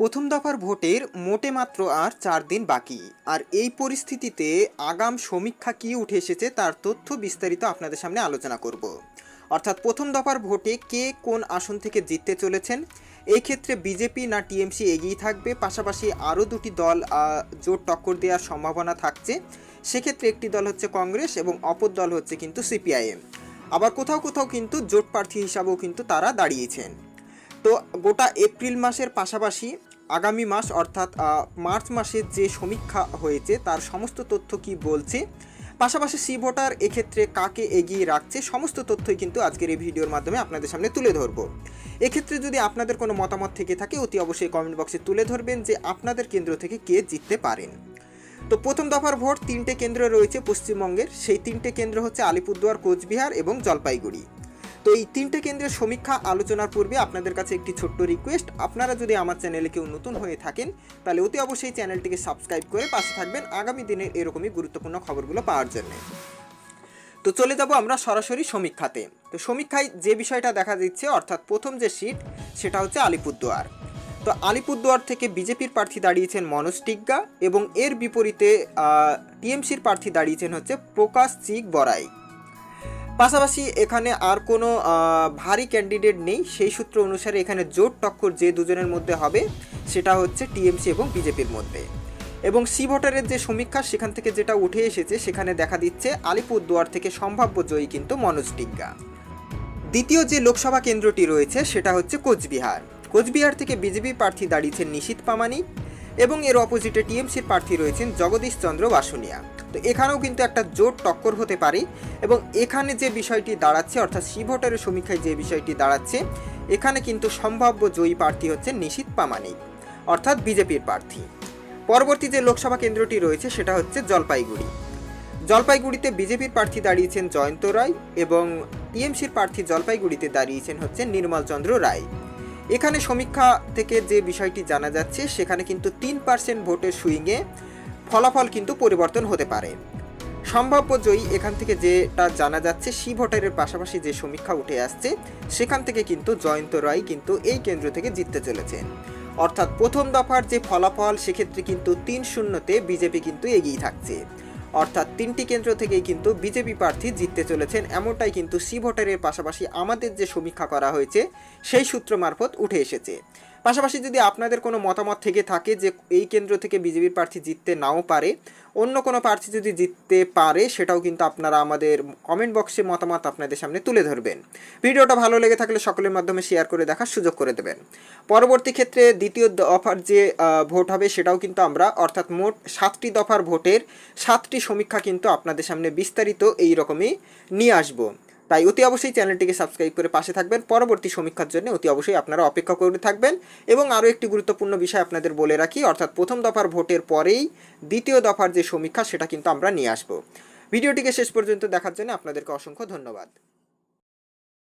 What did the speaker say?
প্রথম দফার ভোটের মোটে মাত্র আর চার দিন বাকি। আর এই পরিস্থিতিতে আগাম সমীক্ষা কী উঠে এসেছে তার তথ্য বিস্তারিত আপনাদের সামনে আলোচনা করব। অর্থাৎ প্রথম দফার ভোটে কে কোন আসন থেকে জিততে চলেছেন? এই ক্ষেত্রে বিজেপি না টিএমসি এগিয়ে থাকবে? পাশাপাশি আরও দুটি দল জোট টক্কর দেওয়ার সম্ভাবনা থাকছে। সেক্ষেত্রে একটি দল হচ্ছে কংগ্রেস এবং অপর দল হচ্ছে কিন্তু সিপিআইএম। আবার কোথাও কোথাও কিন্তু জোট প্রার্থী হিসাবেও কিন্তু তারা দাঁড়িয়েছেন। তো গোটা এপ্রিল মাসের পাশাপাশি আগামী মাস অর্থাৎ মার্চ মাসের যে সমীক্ষা হয়েছে, তার সমস্ত তথ্য কি বলছে? পাশাপাশি সি ভোটার এক্ষেত্রে কাকে এগিয়ে রাখছে, সমস্ত তথ্যই কিন্তু আজকের এই ভিডিওর মাধ্যমে আপনাদের সামনে তুলে ধরবো। এক্ষেত্রে যদি আপনাদের কোনো মতামত থেকে থাকে, অতি অবশ্যই কমেন্ট বক্সে তুলে ধরবেন যে আপনাদের কেন্দ্র থেকে কে জিততে পারেন। তো প্রথম দফার ভোট তিনটে কেন্দ্র রয়েছে পশ্চিমবঙ্গের। সেই তিনটে কেন্দ্র হচ্ছে আলিপুরদুয়ার, কোচবিহার এবং জলপাইগুড়ি। তো এই তিনটে কেন্দ্রের সমীক্ষা আলোচনার পূর্বে আপনাদের কাছে একটি ছোট্ট রিকোয়েস্ট আপনারা যদি আমার চ্যানেলে কেউ নতুন হয়ে থাকেন, তাহলে অতি অবশ্যই চ্যানেলটিকে সাবস্ক্রাইব করে পাশে থাকবেন। আগামী দিনের এরকমই গুরুত্বপূর্ণ খবরগুলো পাওয়ার জন্য। তো চলে যাব আমরা সরাসরি সমীক্ষাতে। তো সমীক্ষায় যে বিষয়টা দেখা দিচ্ছে, অর্থাৎ প্রথম যে সিট সেটা হচ্ছে আলিপুরদুয়ার। তো আলিপুরদুয়ার থেকে বিজেপির প্রার্থী দাঁড়িয়েছেন মনোজ টিগ্গা এবং এর বিপরীতে টিএমসির প্রার্থী দাঁড়িয়েছেন হচ্ছে প্রকাশ চিক বড়াই। পাশাপাশি এখানে আর কোনো ভারী ক্যান্ডিডেট নেই। সেই সূত্র অনুসারে এখানে জোট টক্কর যে দুজনের মধ্যে হবে, সেটা হচ্ছে টিএমসি এবং বিজেপির মধ্যে। এবং সি ভোটারের যে সমীক্ষা, সেখান থেকে যেটা উঠে এসেছে, সেখানে দেখা দিচ্ছে আলিপুরদুয়ার থেকে সম্ভাব্য জয়ী কিন্তু মনোজ টিগ্গা। দ্বিতীয় যে লোকসভা কেন্দ্রটি রয়েছে, সেটা হচ্ছে কোচবিহার। কোচবিহার থেকে বিজেপি প্রার্থী দাঁড়িয়েছেন নিশীত পামানি এবং এর অপোজিটে টিএমসির প্রার্থী রয়েছেন জগদীশ চন্দ্র বাসুনিয়া। তো এখানেও কিন্তু একটা জোট টক্কর হতে পারে এবং এখানে যে বিষয়টি দাঁড়াচ্ছে, অর্থাৎ সি ভোটারের সমীক্ষায় যে বিষয়টি দাঁড়াচ্ছে, এখানে কিন্তু সম্ভাব্য জয়ী প্রার্থী হচ্ছে নিশীত পামানি, অর্থাৎ বিজেপির প্রার্থী। পরবর্তী যে লোকসভা কেন্দ্রটি রয়েছে, সেটা হচ্ছে জলপাইগুড়ি। জলপাইগুড়িতে বিজেপির প্রার্থী দাঁড়িয়েছেন জয়ন্ত রায় এবং টিএমসির প্রার্থী জলপাইগুড়িতে দাঁড়িয়েছেন হচ্ছে নির্মল চন্দ্র রায়। এখানে সমীক্ষা থেকে যে বিষয়টি জানা যাচ্ছে, সেখানে কিন্তু তিন পার্সেন্ট ভোটের সুইংয়ে ফলাফল কিন্তু পরিবর্তন হতে পারে। সম্ভাব্য জয়ী এখান থেকে যেটা জানা যাচ্ছে, সি ভোটারের পাশাপাশি যে সমীক্ষা উঠে আসছে, সেখান থেকে কিন্তু জয়ন্ত রায় কিন্তু এই কেন্দ্র থেকে জিততে চলেছেন অর্থাৎ প্রথম দফার যে ফলাফল, সেক্ষেত্রে কিন্তু তিন শূন্যতে বিজেপি কিন্তু এগিয়ে থাকছে। অর্থাৎ তিনটি কেন্দ্র থেকেই কিন্তু বিজেপি প্রার্থী জিততে চলেছেন, এমনটাই কিন্তু সি ভোটারের পাশাপাশি আমাদের যে সমীক্ষা করা হয়েছে, সেই সূত্র মারফত উঠে এসেছে। পাশাপাশি যদি আপনাদের কোনো মতামত থেকে থাকে যে এই কেন্দ্র থেকে বিজেপির প্রার্থী জিততে নাও পারে, অন্য কোনো প্রার্থী যদি জিততে পারে, সেটাও কিন্তু আপনারা আমাদের কমেন্ট বক্সে মতামত আপনাদের সামনে তুলে ধরবেন। ভিডিওটা ভালো লেগে থাকলে সকলের মাধ্যমে শেয়ার করে দেখার সুযোগ করে দেবেন। পরবর্তী ক্ষেত্রে দ্বিতীয় দফার যে ভোট হবে সেটাও কিন্তু আমরা, অর্থাৎ মোট সাতটি দফার ভোটের সাতটি সমীক্ষা কিন্তু আপনাদের সামনে বিস্তারিত এই রকমই নিয়ে আসব। তাই অতি অবশ্যই চ্যানেলটিকে সাবস্ক্রাইব করে পাশে থাকবেন। পরবর্তী সমীক্ষার জন্য অতি অবশ্যই আপনারা অপেক্ষা করে থাকবেন। এবং আরও একটি গুরুত্বপূর্ণ বিষয় আপনাদের বলে রাখি, অর্থাৎ প্রথম দফার ভোটের পরেই দ্বিতীয় দফার যে সমীক্ষা, সেটা কিন্তু আমরা নিয়ে আসব। ভিডিওটিকে শেষ পর্যন্ত দেখার জন্য আপনাদেরকে অসংখ্য ধন্যবাদ।